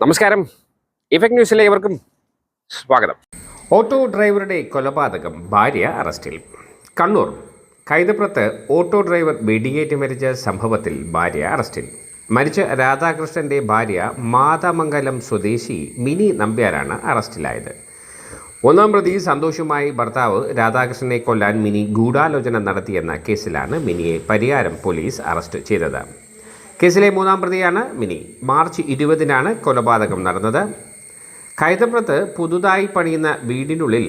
നമസ്കാരം. ഇഫക്ട് ന്യൂസിലെ ഇവർക്കും സ്വാഗതം. ഓട്ടോ ഡ്രൈവറുടെ കൊലപാതകം ഭാര്യ അറസ്റ്റിൽ. കണ്ണൂർ. കൈതപ്രത്ത് ഓട്ടോ ഡ്രൈവർ വെടിയേറ്റ് മരിച്ച സംഭവത്തിൽ ഭാര്യ അറസ്റ്റിൽ. മരിച്ച രാധാകൃഷ്ണന്റെ ഭാര്യ മാതാമംഗലം സ്വദേശി മിനി നമ്പ്യാരാണ് അറസ്റ്റിലായത്. ഒന്നാം പ്രതി സന്തോഷുമായി ഭർത്താവ് രാധാകൃഷ്ണനെ കൊല്ലാൻ മിനി ഗൂഢാലോചന നടത്തിയെന്ന കേസിലാണ് മിനിയെ പരിയാരം പോലീസ് അറസ്റ്റ് ചെയ്തത്. കേസിലെ മൂന്നാം പ്രതിയാണ് മിനി. മാർച്ച് ഇരുപതിനാണ് കൊലപാതകം നടന്നത്. കൈതപ്രത്ത് പുതുതായി പണിയുന്ന വീടിനുള്ളിൽ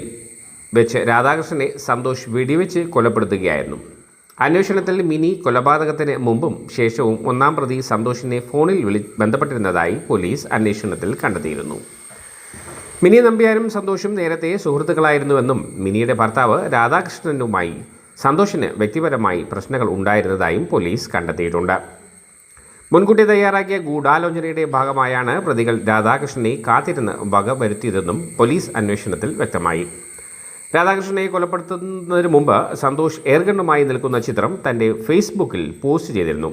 വെച്ച് രാധാകൃഷ്ണനെ സന്തോഷ് വെടിവെച്ച് കൊലപ്പെടുത്തുകയായിരുന്നു. അന്വേഷണത്തിൽ മിനി കൊലപാതകത്തിന് മുമ്പും ശേഷവും ഒന്നാം പ്രതി സന്തോഷിനെ ഫോണിൽ വിളി ബന്ധപ്പെട്ടിരുന്നതായി പോലീസ് അന്വേഷണത്തിൽ കണ്ടെത്തിയിരുന്നു. മിനി നമ്പ്യാരും സന്തോഷും നേരത്തെ സുഹൃത്തുക്കളായിരുന്നുവെന്നും മിനിയുടെ ഭർത്താവ് രാധാകൃഷ്ണനുമായി സന്തോഷിന് വ്യക്തിപരമായി പ്രശ്നങ്ങൾ ഉണ്ടായിരുന്നതായും പോലീസ് കണ്ടെത്തിയിട്ടുണ്ട്. മുൻകൂട്ടി തയ്യാറാക്കിയ ഗൂഢാലോചനയുടെ ഭാഗമായാണ് പ്രതികൾ രാധാകൃഷ്ണനെ കാത്തിരുന്ന് വക വരുത്തിയതെന്നും പോലീസ് അന്വേഷണത്തിൽ വ്യക്തമായി. രാധാകൃഷ്ണനെ കൊലപ്പെടുത്തുന്നതിന് മുമ്പ് സന്തോഷ് എയർഗണ്ണുമായി നിൽക്കുന്ന ചിത്രം തന്റെ ഫേസ്ബുക്കിൽ പോസ്റ്റ് ചെയ്തിരുന്നു.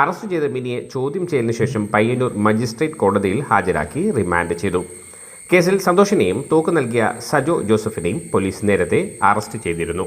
അറസ്റ്റ് ചെയ്ത മിനിയെ ചോദ്യം ചെയ്യലിന് ശേഷം പയ്യന്നൂർ മജിസ്ട്രേറ്റ് കോടതിയിൽ ഹാജരാക്കി റിമാൻഡ് ചെയ്തു. കേസിൽ സന്തോഷിനെയും തോക്ക് നൽകിയ സജോ ജോസഫിനെയും പോലീസ് നേരത്തെ അറസ്റ്റ് ചെയ്തിരുന്നു.